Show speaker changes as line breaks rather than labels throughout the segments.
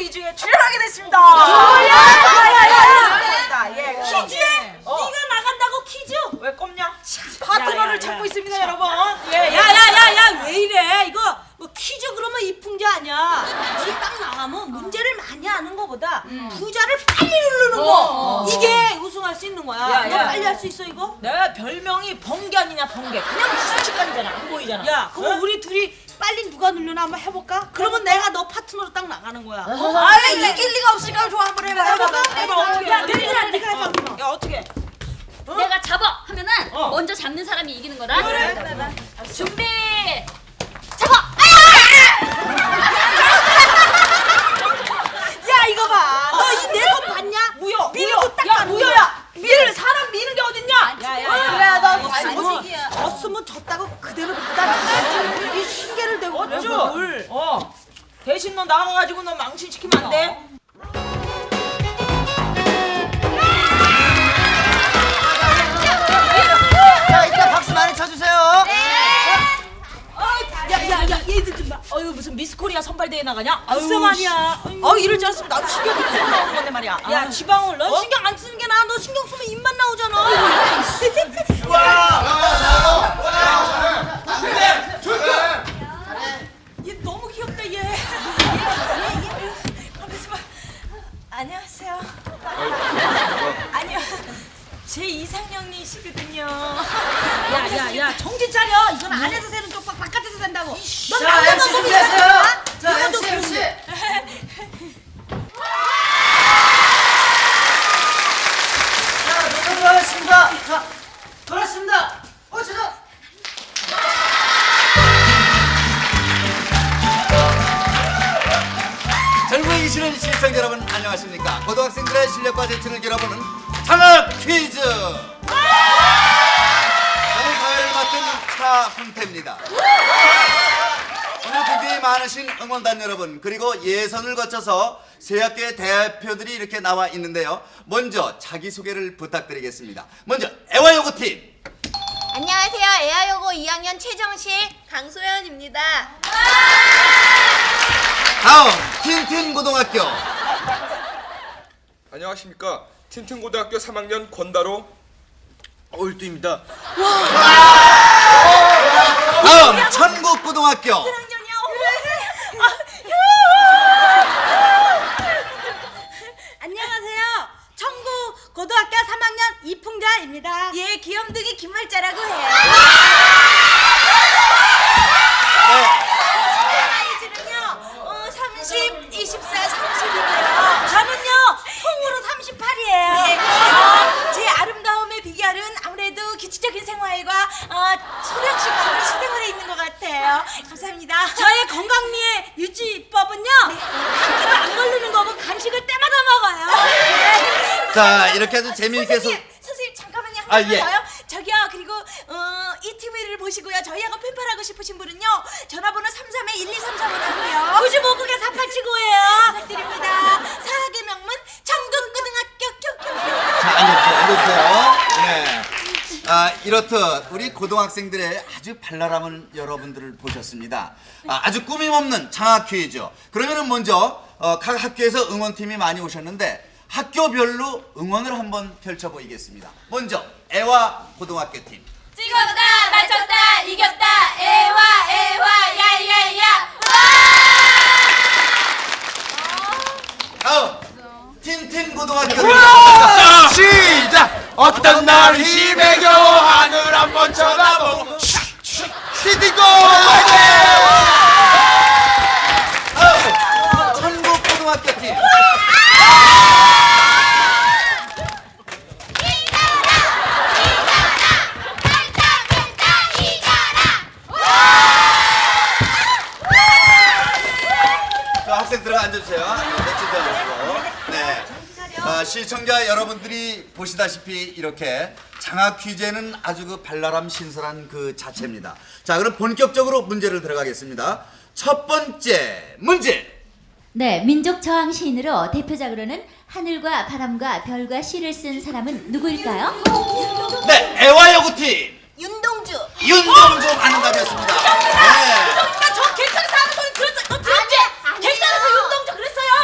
퀴즈에 출연하게 됐습니다.
야야야야
예,
퀴즈에
어.
네가 나간다고 퀴즈?
왜 꼽냐? 파트너를
야, 야,
찾고
야.
있습니다, 여러분. 예, 예.
야야야야 왜 이래 이거 뭐 퀴즈 그러면 이풍제 아니야 우리 딱 나가면 문제를 많이 하는 거보다 부자를 빨리 누르는 거
어, 어.
이게 우승할 수 있는 거야
야,
너
야.
빨리 할 수 있어 이거?
내가 별명이 번개 아니냐, 번개. 그냥 순식간이잖아, 안 보이잖아.
야 그럼
어?
우리 둘이 빨리 누가 누르나 한번 해볼까? 그러면 내가 너 파트너로 딱 나가는 거야
어,
아
아이,
이길 리가 없으니까 좋아 한번 해봐 해볼까?
해봐, 어떻게
야? 내가 네가 해봐
야, 어떻게?
내가 잡아 하면은
어.
먼저 잡는 사람이 이기는 거다.
그래.
준비. 잡아.
야 이거 봐 너 이 내 손 봤냐?
무효,
밀고. 딱
야, 무효야. 밀 사람 미는 게 어딨냐?
야, 야,
어,
야.
너
졌으면 졌으면 졌다고 그대로 이
어쭈?
뭘
어. 대신 너 나가가지고 너 망신시키면 안 돼.
자, 이따 박수 많이 쳐주세요.
야야야 얘들 좀 봐. 어유 무슨 미스 코리아 선발대회 나가냐?
글쎄 말이야.
어 이럴 줄 알았으면 나도 신경 좀 쓰고 나오는 건데 말이야.
야
아유.
지방울 넌
어?
신경 안 쓰는 게 나아 너 신경 쓰면 입만 나오잖아 얘 너무 귀엽다 얘, 얘, 얘, 얘. 가만있어 봐. 안녕하세요 아니요 제 이상형이시거든요 야 야 야 정신 차려 이건 안에서 새는 쪽박 바깥에서 산다고 넌
자,
남자만
MC
보고
준비하세요.
있잖아.
자,
이것도
MC, MC.
그런데.
자, 녹화 들어가겠습니다. 자, 돌았습니다. 어, 저,
젊은이 시는 시청자 여러분 안녕하십니까 고등학생들의 실력과 재치를 겨뤄보는 장학 훈태입니다. 오늘 굉장히 많으신 응원단 여러분 그리고 예선을 거쳐서 세 학교의 대표들이 이렇게 나와 있는데요. 먼저 자기소개를 부탁드리겠습니다. 먼저 애화여고팀.
안녕하세요. 에아여고 2학년 최정실 강소연입니다.
다음 틴틴고등학교.
안녕하십니까. 틴틴고등학교 3학년 권다로 올두입니다.
다음 천국고등학교
안녕하세요. 청구 고등학교 3학년 이풍자입니다. 예, 귀염둥이 김말자라고 해요 어, 30, 24, 30이고요. 저는요, 통으로 38이에요. 어, 제 아름다움의 비결은 아무래도 규칙적인 생활과 어, 소량식으로 시생활에 있는 것 같아요. 감사합니다. 저의 건강미의 유지법은요, 감기도 안 걸리는 거고 간식을 때마다 먹어요.
자 이렇게 아주 재미있게 소...
선생님, 선생님 잠깐만요 한
아,
가지
예.
더요. 저기요 그리고 어, 이 TV를 보시고요 저희하고 팬팔하고 싶으신 분은요 전화번호 332 1233으로고요 95국에 4879예요 부탁드립니다 사학의 명문 청동고등학교
자, 앉아주세요. 앉아주세요. 네. 아, 이렇듯 우리 고등학생들의 아주 발랄함을 여러분들을 보셨습니다. 아, 아주 꾸밈없는 장학 퀴즈. 그러면은 먼저 어, 각 학교에서 응원팀이 많이 오셨는데 학교별로 응원을 한번 펼쳐 보이겠습니다. 먼저 애화 고등학교 팀.
찍었다, 맞췄다, 이겼다, 에와, 에와, 야야야.
다음 틴틴 고등학교 팀.
시작! 어떤 날 힘에 겨워 하늘 한번 쳐다보고 틴틴고
다음 시청자 여러분들이 보시다시피 이렇게 장학 퀴즈에는 아주 그 발랄함 신선한 그 자체입니다. 자, 그럼 본격적으로 문제를 들어가겠습니다. 첫 번째 문제.
네, 민족 저항 시인으로 대표작으로는 하늘과 바람과 별과 시를 쓴 사람은 누구일까요?
네, 애화여고팀
윤동주.
윤동주 맞는 답이었습니다. 네.
저 객상에서 하는 소리 들었어 너 들었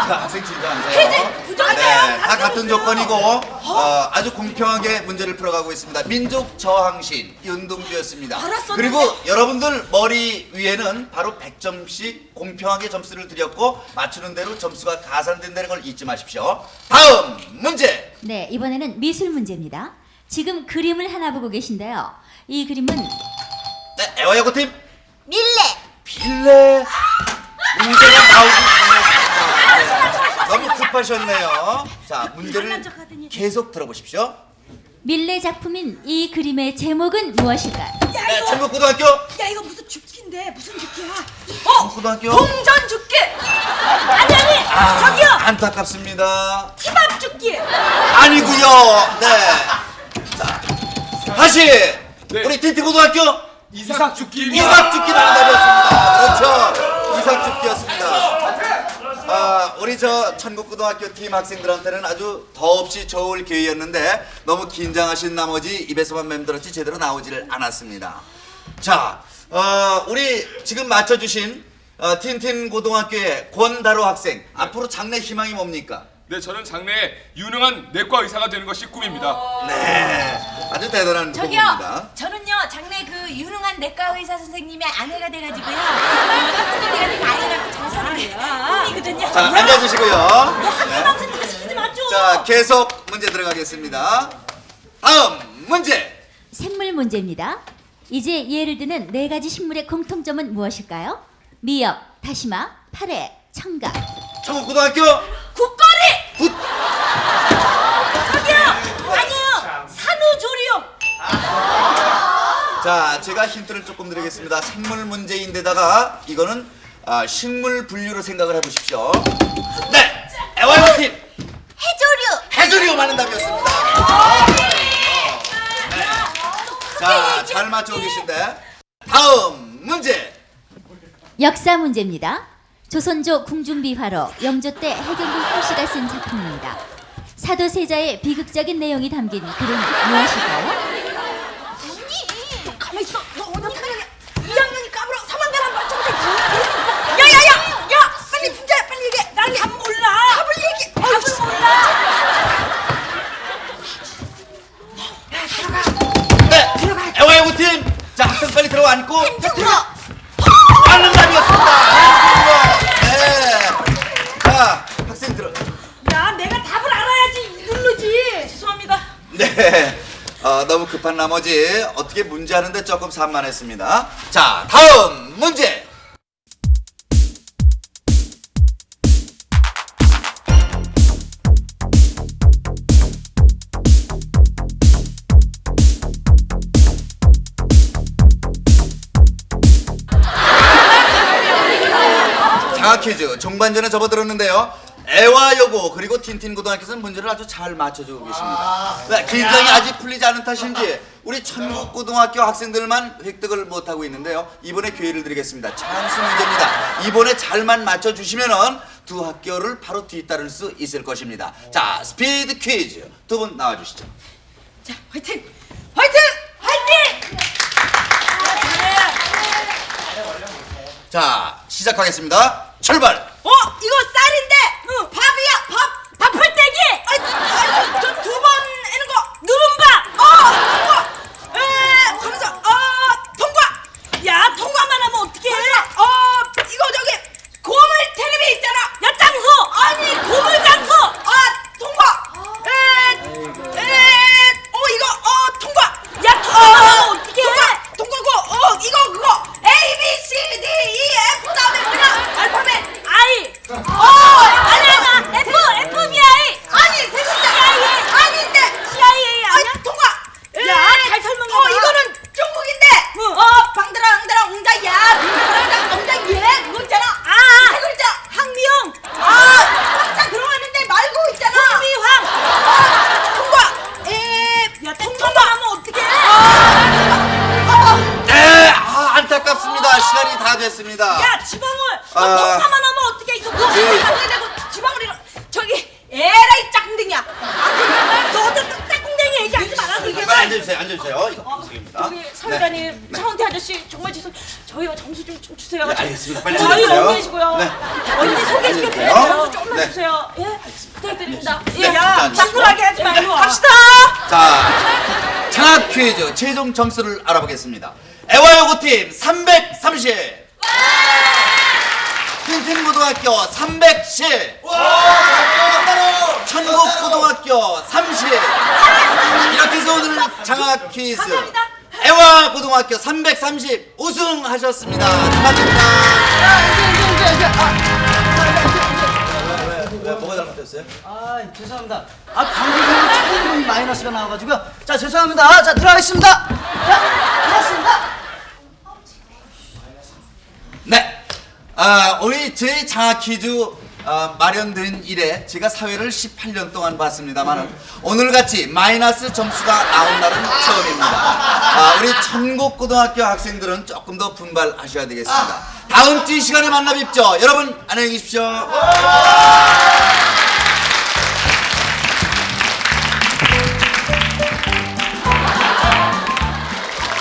지? 객상에서 윤동주 그랬어요
자, 학생 어떤 조건이고 어, 아주 공평하게 문제를 풀어가고 있습니다. 민족 저항신 윤동주였습니다.
알았었는데.
그리고 여러분들 머리 위에는 바로 100점씩 공평하게 점수를 드렸고 맞추는 대로 점수가 가산된다는 걸 잊지 마십시오. 다음 문제.
네, 이번에는 미술 문제입니다. 지금 그림을 하나 보고 계신데요. 이 그림은
네, 애화여고 팀
밀레.
빌레 문제가 나오기 전에 너무 급하셨네요. 자 문제를 계속 들어보십시오.
밀레 작품인 이 그림의 제목은 무엇일까요?
네, 전국고등학교
야 이거 무슨 죽기인데 무슨 죽기야? 어
전국고등학교
동전 죽기. 아니 아니
아,
저기요
안타깝습니다.
티밥 죽기.
아니고요. 네. 자 다시 우리 TT 고등학교
이삭 죽기.
이삭 죽기 나는 답이었습니다. 그렇죠. 이삭 죽기였습니다. 아, 우리 저 천국고등학교 팀 학생들한테는 아주 더없이 좋을 기회였는데 너무 긴장하신 나머지 입에서만 맴돌았지 제대로 나오지를 않았습니다. 자, 어, 우리 지금 맞춰주신 어, 틴틴 고등학교의 권다로 학생 앞으로 장래 희망이 뭡니까?
네, 저는 장래에 유능한 내과 의사가 되는 것이 꿈입니다.
네, 아주 대단한
저기요
부분입니다.
저는요 장래 그 유능한 내과 의사 선생님의 아내가 돼가지고요 학생들한테 아이를 장사 꿈이거든요.
자, 앉아주시고요. 네.
희망 다 시키지 마죠.
자, 계속 문제 들어가겠습니다. 다음 문제.
생물 문제입니다. 이제 예를 드는 네 가지 식물의 공통점은 무엇일까요? 미역, 다시마, 파래, 청각.
청국고등학교
국거리
굿.
저기요 아니요 산후조리용
자, 제가 힌트를 조금 드리겠습니다. 생물 문제인데다가 이거는 아, 식물 분류로 생각을 해보십시오. 네, 애완 팀
해조류.
해조류 많은 답이었습니다. 네. 자, 잘 맞추고 계신데 다음 문제.
역사 문제입니다. 조선조 궁중비화로 영조 때 해경군 홍씨가 쓴 작품입니다. 사도세자의 비극적인 내용이 담긴 글은 무엇일까요?
가만 있어 너 어떻게 하냐 2학년이 까불어 3학년 한 맞춰보자 야야야 야 빨리 진짜 빨리 얘기해 나는 답 몰라 답을 얘기해 답을 몰라
네, 애완 팀. 자, 학생 빨리 들어 앉고.
햄버거.
맞는 답이었습니다. 네. 자, 학생 들어.
야 내가 답을 알아야지 누르지 죄송합니다
네. 어, 너무 급한 나머지 어떻게 문제하는데 조금 산만했습니다. 자, 다음 문제. 퀴즈 종반전에 접어들었는데요. 애화여고 그리고 틴틴고등학교에서는 문제를 아주 잘 맞춰주고 계십니다. 네, 긴장이 아직 풀리지 않은 탓인지 우리 천국고등학교 학생들만 획득을 못하고 있는데요. 이번에 기회를 드리겠습니다. 찬스 문제입니다. 이번에 잘만 맞춰주시면은 두 학교를 바로 뒤따를 수 있을 것입니다. 자, 스피드 퀴즈 두 분 나와주시죠.
자 화이팅 화이팅 화이팅
자, 시작하겠습니다. 출발!
어 이거 쌀인데 아. 통과만 하면 어떻게 이거 뭐
네.
하게 되고 지방울이 저기 에라이 짝꿍댕이야 너도 짝꿍댕이 얘기 하지 마라 이게
빨리 앉아주세요. 앉아주세요. 이거 방송입니다.
우리 사회자님 차은태 아저씨 정말 죄송 저희 점수 좀, 좀 주세요.
네, 알겠습니다. 빨리
저희
앉으세요.
언니시고요.
네.
언니 소개시켜
앉으세요.
드려요. 조금만
네.
주세요. 예, 부탁드립니다.
네,
예, 야, 짱구하게 하지 말고 갑시다.
자, 창학 퀴즈 최종 점수를 알아보겠습니다. 애화여고팀 330. 틴틴고등학교 310. 천국고등학교 30. 이렇게 해서 오늘 장학 퀴즈 애화고등학교 330 우승하셨습니다. 축하드립니다. 왜, 뭐가 잘못됐어요?
아 죄송합니다. 아 방송국에 처음 마이너스가 나와가지고요. 자 죄송합니다. 자 들어가겠습니다. 자 들어갔습니다.
네. 아, 우리 저희 장학 퀴즈 어, 마련된 이래 제가 사회를 18년 동안 봤습니다만 오늘 같이 마이너스 점수가 나온 날은 처음입니다. 아, 우리 천국고등학교 학생들은 조금 더 분발하셔야 되겠습니다. 다음 주 이 시간에 만나 뵙죠. 여러분 안녕히 계십시오.